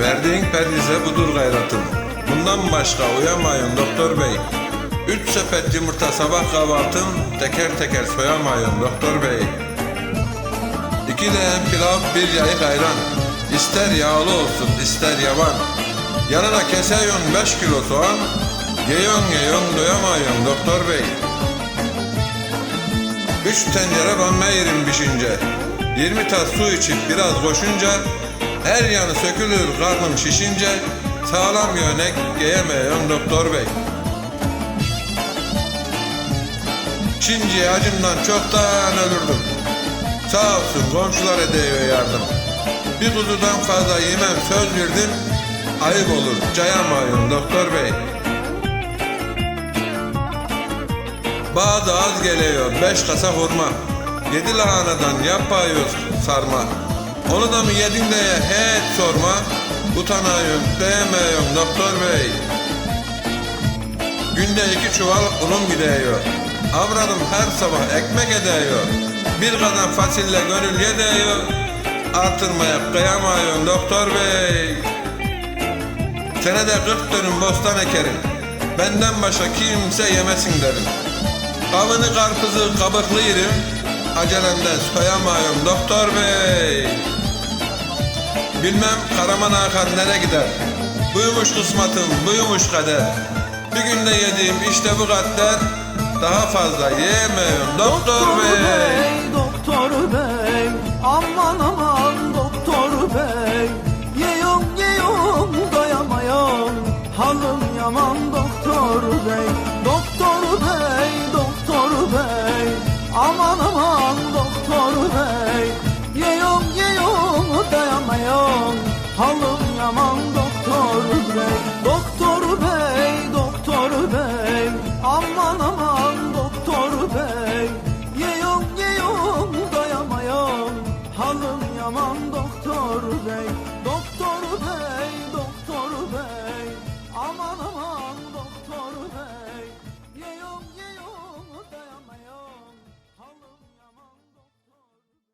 Verdiğin perhize budur gayratım. Bundan başka uyamayın doktor bey. Üç sepet yumurta sabah kahvaltım, teker teker soyamayın doktor bey. İki leğen pilav, bir yayık ayran. İster yağlı olsun, ister yavan. Yanına keseyon beş kilo soğan. Yeyon yeyon doyamayın doktor bey. Üç tencere banma yerim pişince. Yirmi tas su içip biraz koşunca. Her yanı sökülür karnım şişince. Sağlam yönek giyemeyen doktor bey. Çinci acımdan çoktan ölürdüm. Sağ olsun komşular ediyor yardım. Bir kuzudan fazla yemem söz verdim. Ayıp olur cayamayın doktor bey. Bazı az geliyor beş kasa hurma. Yedi lahanadan yapıyoruz sarma. Onu da mı yedin diye hiç sorma. Utanayım diyemiyorum doktor bey. Günde iki çuval unum gidiyor. Avradım her sabah ekmek ediyor. Bir kadın fasille gönül yediyor. Artırmaya kıyamıyorum doktor bey. Senede 40 dönüm bostan ekerim. Benden başka kimse yemesin derim. Kavını karpuzu kabuklu yerim. Acelemden soyamayım doktor bey. Bilmem Karaman Hakan nere gider. Buymuş kısmatım, buymuş kader. Bir günde yediğim işte bu kadar. Daha fazla yiyemiyorum doktor bey. doktor bey, aman aman doktor bey. Yiyorum yiyorum doyamayorum, halim yaman doktor bey. Doktor bey, aman doktor bey Doktor bey, doktor bey. Aman aman doktor bey. Yeyon yeyon dayamayon. Halım yaman doktor bey Doktor bey.